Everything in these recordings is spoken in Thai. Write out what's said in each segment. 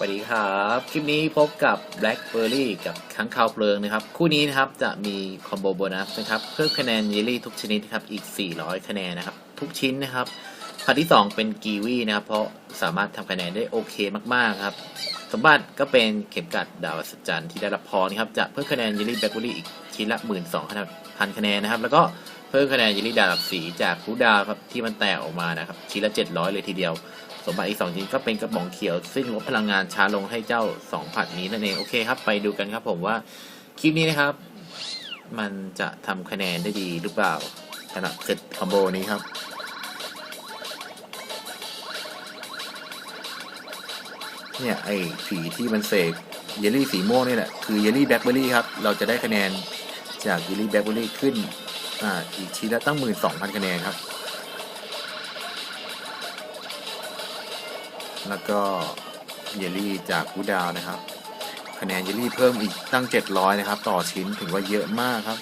สวัสดีครับ คลิปนี้พบกับ Blackberry กับค้างคาวเพลิงนะครับ คู่นี้นะครับจะมีคอมโบโบนัสนะครับ เพิ่มคะแนนเยลลี่ทุกชนิดนะครับอีก 400 คะแนนนะครับ ทุกชิ้นนะครับพันที่ 2 เป็นกีวีนะครับ เพราะสามารถทำคะแนนได้โอเคมากๆครับ สมบัติก็เป็นเข็มกัดดาวอัศจรรย์ที่ได้รับพรนะครับจะเพิ่มคะแนนเยลลี่แบล็คเบอรี่อีกชิ้นละ 1 2 0 0 0คะแนนนะครับ แล้วก็เพิ่มคะแนนเยลลี่ดาบสีจากคูดาวครับที่มันแตกออกมานะครับชิ้นละ 700 เลยทีเดียว สมบัติอีก2ชิ้นก็เป็นกระป๋องเขียว ซึ่งลดพลังงานช้าลงให้เจ้า2ผัดนี้นั่นเองโอเคครับ ไปดูกันครับผมว่าคลิปนี้นะครับ มันจะทำคะแนนได้ดีหรือเปล่าสำหรับเซตคอมโบนี้ครับเนี่ยไอ้ผีที่มันเสกเยลลี่สีม่วงนี่แหละคือเยลลี่แบล็คเบอร์รี่ครับ เราจะได้คะแนนจากเยลลี่แบล็คเบอร์รี่ขึ้นอ่าอีกชิ้นละตั้งหมื่นสองพันคะแนนครับ แล้วก็เยลลี่จากกูดาวนะครับ คะแนนเยลลี่เพิ่มอีกตั้ง 700 นะครับ ต่อชิ้นถือว่าเยอะมากครับ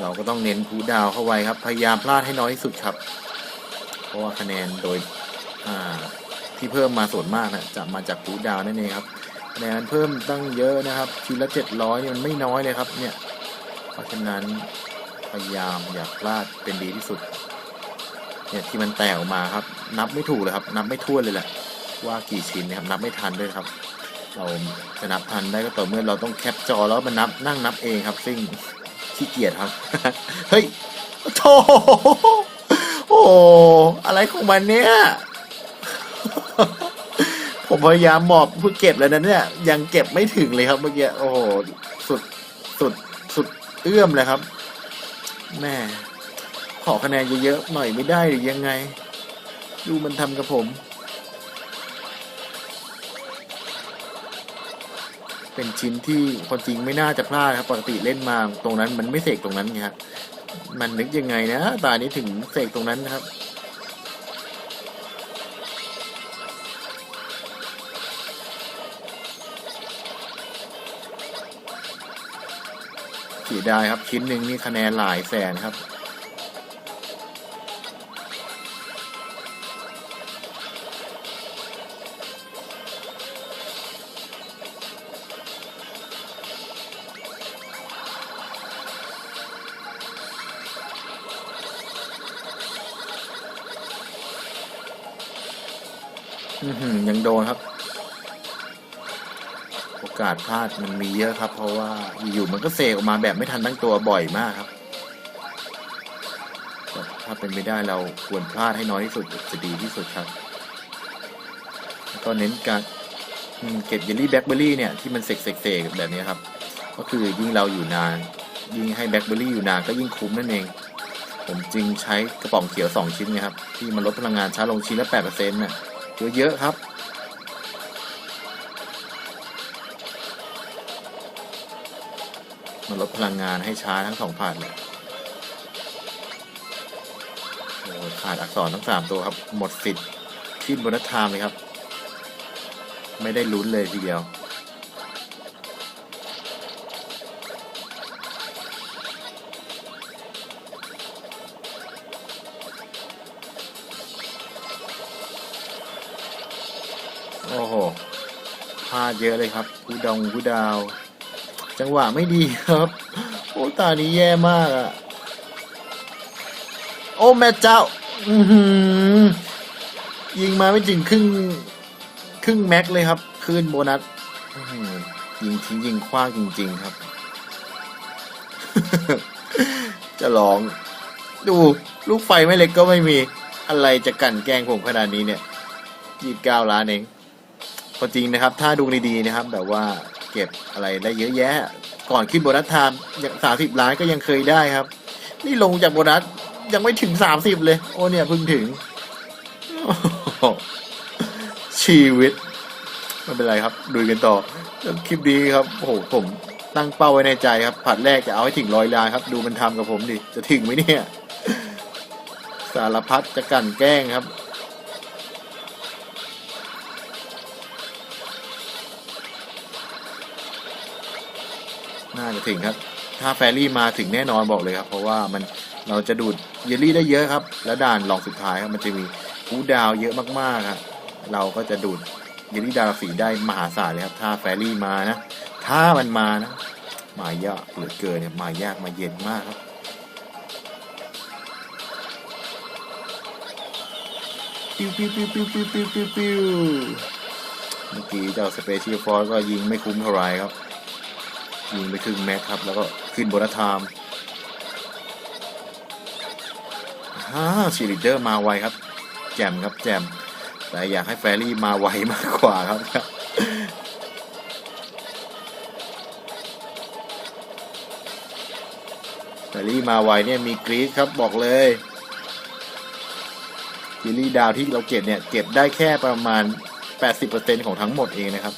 เราก็ต้องเน้นกูดาวเข้าไว้ครับ พยายามพลาดให้น้อยที่สุดครับ เพราะว่าคะแนนโดยที่เพิ่มมาส่วนมากนะจะมาจากกูดาวนั่นเองครับคะแนนเพิ่มตั้งเยอะนะครับชิ้นละ 700นี่ยมันไม่น้อยเลยครับเนี่ย เพราะฉะนั้นพยายามอย่าพลาดเป็นดีที่สุด เนี่ยที่มันแตกออกมาครับ นับไม่ถูกเลยครับ นับไม่ทั่วเลยแหละ ว่ากี่ชิ้นนะครับ นับไม่ทันด้วยครับ เราจะนับทันได้ก็ต่อเมื่อเราต้องแคปจอแล้วมันนับนั่งนับเองครับ ซึ่งขี้เกียจครับ เฮ้ยโธ่โอ้อะไรของมันเนี่ยผมพยายามหมอบเพื่อเก็บแล้วนะเนี่ย ยังเก็บไม่ถึงเลยครับเมื่อกี้โอ้โหสุดสุด เอื้อมเลยครับ แม่ขอคะแนนเยอะๆหน่อยไม่ได้หรือยังไง ดูมันทำกับผม เป็นชิ้นที่คนจริงไม่น่าจะพลาดครับ ปกติเล่นมาตรงนั้น มันไม่เสกตรงนั้นไงครับมันนึกยังไงนะตานี้ถึงเสกตรงนั้นนะครับ เสียดายครับชิ้นหนึ่งนี่คะแนนหลายแสนครับ ยังโดนครับ โอกาสพลาดมันมีเยอะครับ เพราะว่าอยู่ๆมันก็เสกออกมาแบบไม่ทันตั้งตัวบ่อยมากครับ ถ้าเป็นไม่ได้เราควรพลาดให้น้อยที่สุดจะดีที่สุดครับแล้วก็เน้นการเก็บเยลลี่แบล็คเบอร์รี่เนี่ยที่มันเสกเสกแบบนี้ครับ ก็คือยิ่งเราอยู่นาน ยิ่งให้แบล็คเบอร์รี่อยู่นานก็ยิ่งคุ้มนั่นเอง ผมจึงใช้กระป๋องเขียว 2 ชิ้นนะครับ ที่มันลดพลังงานช้าลงชิ้นละ8%น่ะเยอะๆครับ มันลดพลังงานให้ช้าทั้งสองผ่านเลยโอ้ขาดอักษรทั้งสามตัวครับ หมดสิทธิ์ขึ้นบนนัทามเลยครับ ไม่ได้ลุ้นเลยทีเดียวโอ้โหพลาดเยอะเลยครับกูดองกูดาว จังหวะไม่ดีครับ โอ้ตานี้แย่มากอะโอ้แม่เจ้า อืยิงมาไม่ถึงครึ่ง ครึ่งแม็กเลยครับ คืนโบนัสยิงทิ้งยิงคว้างจริง ๆ ครับ จะลอง ดูลูกไฟไม่เล็กก็ไม่มีอะไรจะกั่นแกล้งผมขนาดนี้เนี่ยยี่สิบเก้าล้านเองพอจริงนะครับ ถ้าดูดีๆนะครับ แบบว่า เก็บอะไรได้เยอะแยะ ก่อนขึ้นโบนัสไทม์อย่างสามสิบล้านก็ยังเคยได้ครับ นี่ลงจากโบนัสยังไม่ถึงสามสิบเลย โอ้เนี่ยเพิ่งถึง ชีวิตไม่เป็นไรครับ ดูกันต่อคลิปนี้ครับโอ้โหผมตั้งเป้าไว้ในใจครับผัดแรกจะเอาให้ถึงร้อยล้านครับ ดูมันทำกับผมดิ จะถึงไหมเนี่ย สารพัดจะกันแกล้งครับ น่าจะถึงครับ ถ้าแฟรี่มาถึงแน่นอนบอกเลยครับ เพราะว่ามันเราจะดูดเยลลี่ได้เยอะครับ แล้วด่านหลองสุดท้ายครับมันจะมีคูดาวเยอะมากๆครับเราก็จะดูดเยลลี่ดาวสีได้มหาศาลเลยครับ ถ้าแฟรี่มานะ ถ้ามันมานะมายากเหลือเกินเนี่ยมายากมาเย็นมากครับปิ้วปิ้วปิ้วปิ้วปิ้วปิ้วปิ้วปิ้วเมื่อกี้เจ้าสเปเชียลฟอร์ก็ยิงไม่คุ้มเท่าไรครับ ยิงไปครึ่งแม็กครับ แล้วก็ขึ้นบนไทม์ฮ่าชีลิเดอร์มาไวครับ แจมครับแจม แต่อยากให้แฟรี่มาไวมากกว่าครับแฟรี่มาไวเนี่ยมีกรีซครับบอกเลยจิลลี่ดาวที่เราเก็บเนี่ย เก็บได้แค่ประมาณ 80%ของทั้งหมดเองนะครับ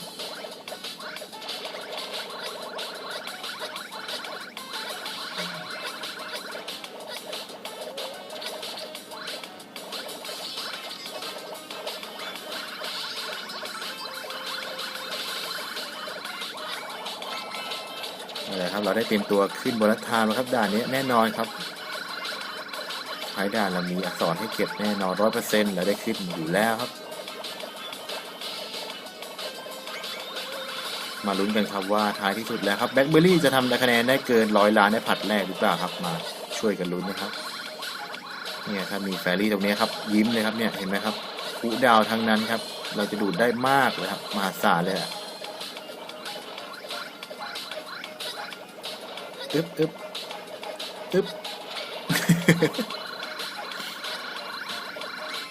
นั่แหละครับ เราได้เตรียมตัวขึ้นบนรัฐามแล้วครับด่านนี้แน่นอนครับท้ายด่านเรามีอักษรให้เก็บแน่นอนร้อยเปอร์เซ็นต์เราได้ขึ้นอยู่แล้วครับ มาลุ้นกันครับว่าท้ายที่สุดแล้วครับแบ็คเบอร์รี่จะทำคะแนนได้เกินร้อยล้านในผัดแรกหรือเปล่าครับมาช่วยกันลุ้นนะครับเนี่ยครับมีแฟรี่ตรงนี้ครับยิ้มเลยครับเนี่ยเห็นไหมครับผู้ดาวทั้งนั้นครับ เราจะดูดได้มากเลยครับมหาศาลเลยอะ อึ๊บอึ๊บอึ๊บ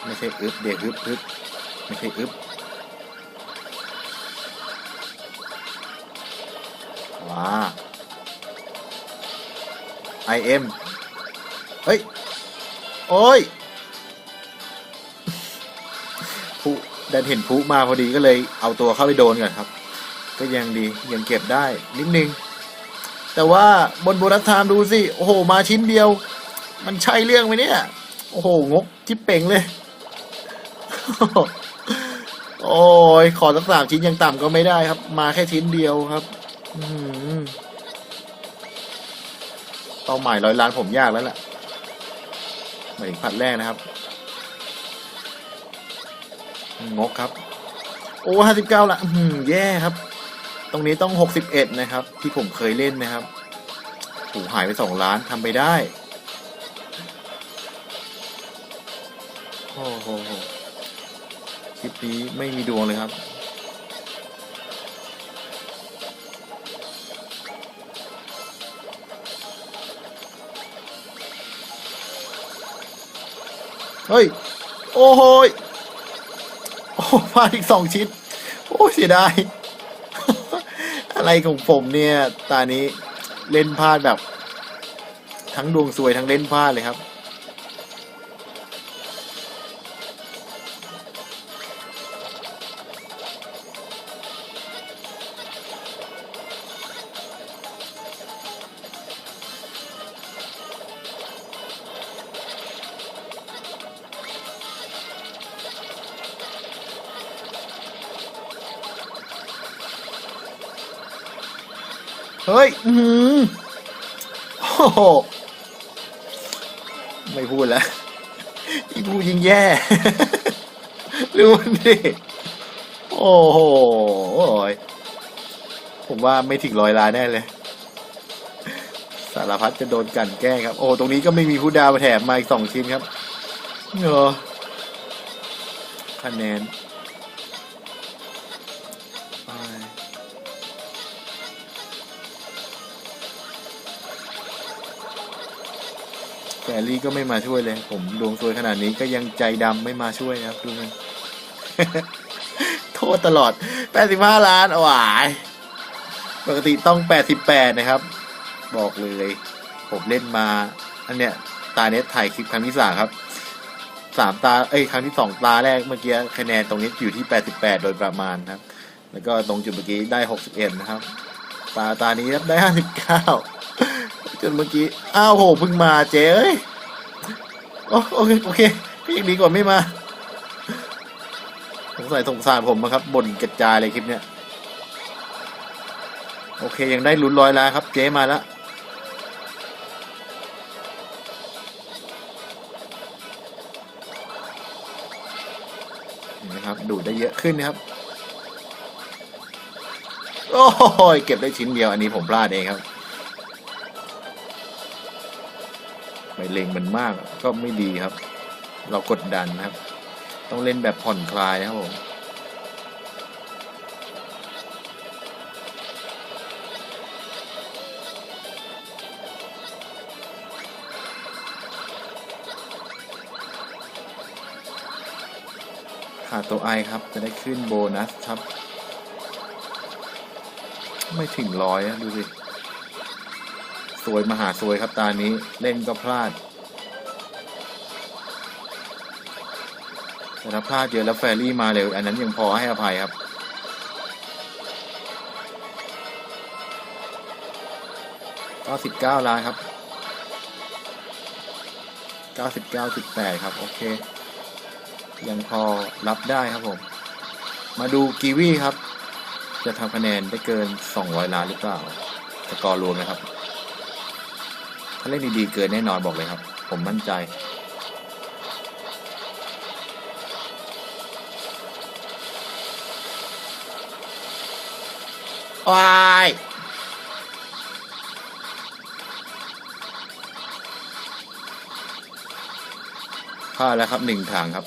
ไม่ใช่อึ๊บเด็กอึบอึ๊บไม่ใช่อึ๊บว้าไอเอ็มเฮ้ย โอ้ยผู้ดันเห็นผู้มาพอดีก็เลยเอาตัวเข้าไปโดนก่อนครับ ก็ยังดียังเก็บได้นิดนึง แต่ว่าบนโบนัสไทม์ดูสิ โอ้โห มาชิ้นเดียว มันใช่เรื่องไหมเนี่ย โอ้โห งกจิ๊บเป่งเลย โอ้ย ขอสักสามชิ้นยังต่ำก็ไม่ได้ครับ มาแค่ชิ้นเดียวครับอือหือเป้าหมายร้อยล้านผมยากแล้วแหละมาถึงผัดแรกนะครับ งกครับ โอ้ห้าสิบเก้าละอื้อหือแย่ครับ ตรงนี้ต้องหกสิบเอ็ดนะครับ ที่ผมเคยเล่นนะครับถูหายไปสองล้านทำไปได้โอ้โหคลิปนี้ไม่มีดวงเลยครับเฮ้ย โอ้โหยโอ้พลาดอีกสองชิ้น โอ้เสียดาย อะไรของผมเนี่ย ตานี้เล่นพลาดแบบ ทั้งดวงสวยทั้งเล่นพลาดเลยครับ ฮ้ย อือหือโอ้โห ไม่พูดแล้วยิ่งพูดยิ่งแย่รู้ดิโอ้โหโอ้ยผมว่าไม่ถึงร้อยล้านแน่เลย สารพัดจะโดนกลันแกล้งครับ โอ้ ตรงนี้ก็ไม่มีผู้ดาวแถมมาอีกสองชิ้นครับเออคะแนน แฟรี่ก็ไม่มาช่วยเลย ผมดวงซวยขนาดนี้ก็ยังใจดำไม่มาช่วยนะครับดูมันโทษตลอด 85 ล้านโอ้ยปกติต้อง 88 นะครับ บอกเลย ผมเล่นมา อันเนี้ย ตาเนี้ยถ่ายคลิปครั้งที่สามครับสามตา เอ้ย ครั้งที่สองตาแรกเมื่อกี้คะแนนตรงนี้อยู่ที่ 88 โดยประมาณครับ แล้วก็ตรงจุดเมื่อกี้ได้ 61 นะครับ ตาตานี้ครับได้ 59 จนเมื่อกี้ อ้าวโหพึ่งมาเจ๊เอ้ยโอเคโอเคที่ดีกว่าไม่มาสงสัยสงสารผมนะครับบ่นกระจายเลยคลิปเนี้ยโอเค ยังได้ลุ้นร้อยแล้วครับ เจ้มาแล้วนะครับ ดูดได้เยอะขึ้นนะครับ โอ้ยเก็บได้ชิ้นเดียวอันนี้ผมพลาดเองครับ ไม่เล็งมันมากก็ไม่ดีครับ เรากดดันนะครับ ต้องเล่นแบบผ่อนคลายนะครับผมขาดตัวไอครับ จะได้ขึ้นโบนัสครับ ไม่ถึงร้อยอะดูสิ สวยมหาสวยครับตานี้เล่นก็พลาด แต่ถ้าพลาดเยอะแล้วแฟรี่มาเร็ว อันนั้นยังพอให้อภัยครับ ก็สิบเก้าล้านครับเก้าสิบเก้าจุดแปดครับ โอเค ยังพอรับได้ครับผม มาดูกีวีครับ จะทำคะแนนได้เกิน200ล้านหรือเปล่าสกอร์รวมนะครับ เล่นดีๆเกินแน่นอนบอกเลยครับ ผมมั่นใจ วาย พลาดแล้วครับหนึ่งทางครับ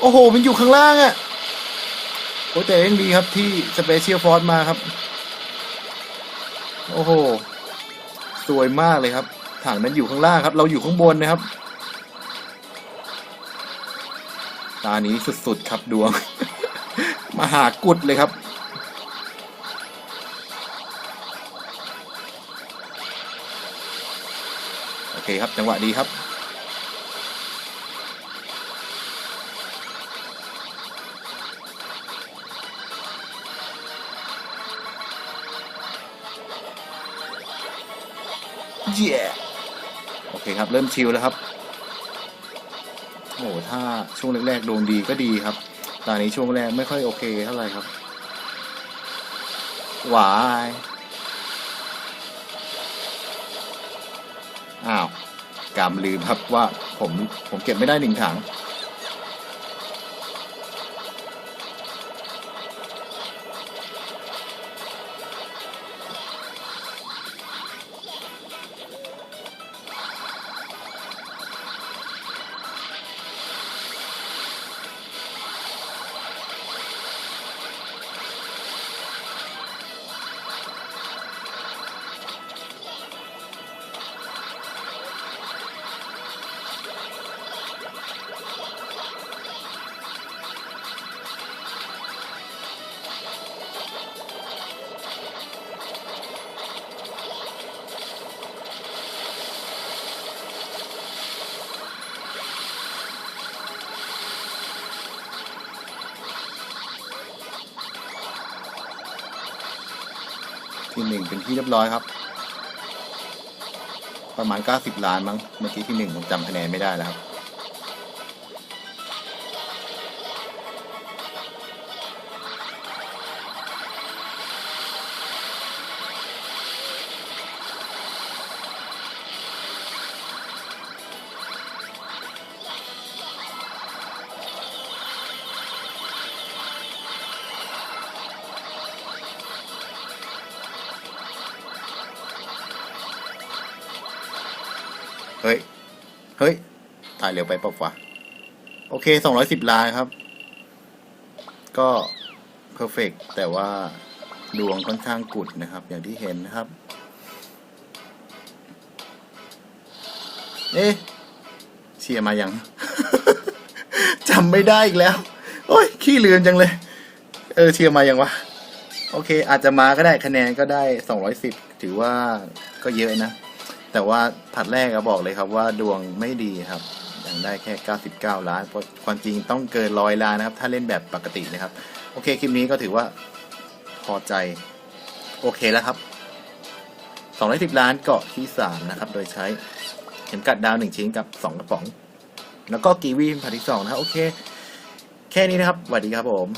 โอ้โห มันอยู่ข้างล่างอะโอ้แต่ยังดีครับที่สเปเชียลฟอร์สมาครับ โอ้โห สวยมากเลยครับ ถังนั้นอยู่ข้างล่างครับ เราอยู่ข้างบนนะครับ ตานี้สุดๆครับดวง มาหากุดเลยครับ โอเคครับ จังหวะดีครับ เย่โอเคครับ เริ่มชิลแล้วครับโอ้ถ้าช่วงแรกๆดวงดีก็ดีครับตอนนี้ช่วงแรกไม่ค่อยโอเคเท่าไหร่ครับ หวาย อ้าวกำลืมครับว่าผมผมเก็บไม่ได้หนึ่งถัง หนึ่งเป็นที่เรียบร้อยครับ ประมาณ 90 ล้านมั้ง เมื่อกี้ที่หนึ่งผมจำคะแนนไม่ได้แล้วครับ เฮ้ย เฮ้ยถ่ายเร็วไปเปล่าวะ โอเคสองร้อยสิบล้านครับ ก็เพอร์เฟกแต่ว่าดวงค่อนข้างกุดนะครับ อย่างที่เห็นนะครับ เอ๊ะเชียร์มายังจำไม่ได้อีกแล้ว โอ้ย ขี้ลืมจังเลย เออเชียร์มายังวะ โอเค อาจจะมาก็ได้คะแนนก็ได้สองร้อยสิบถือว่าก็เยอะนะ แต่ว่าผัดแรกก็บอกเลยครับว่าดวงไม่ดีครับยังได้แค่ 99 ล้านเพราะความจริงต้องเกินร้อยล้านนะครับ ถ้าเล่นแบบปกตินะครับ โอเคคลิปนี้ก็ถือว่าพอใจ โอเคแล้วครับ210ล้านเกาะที่ 3 นะครับ โดยใช้เข็มกัดดาว 1 ชิ้นกับ 2 กระป๋อง แล้วก็กีวีผัดที่2นะครับ โอเค แค่นี้นะครับสวัสดีครับผม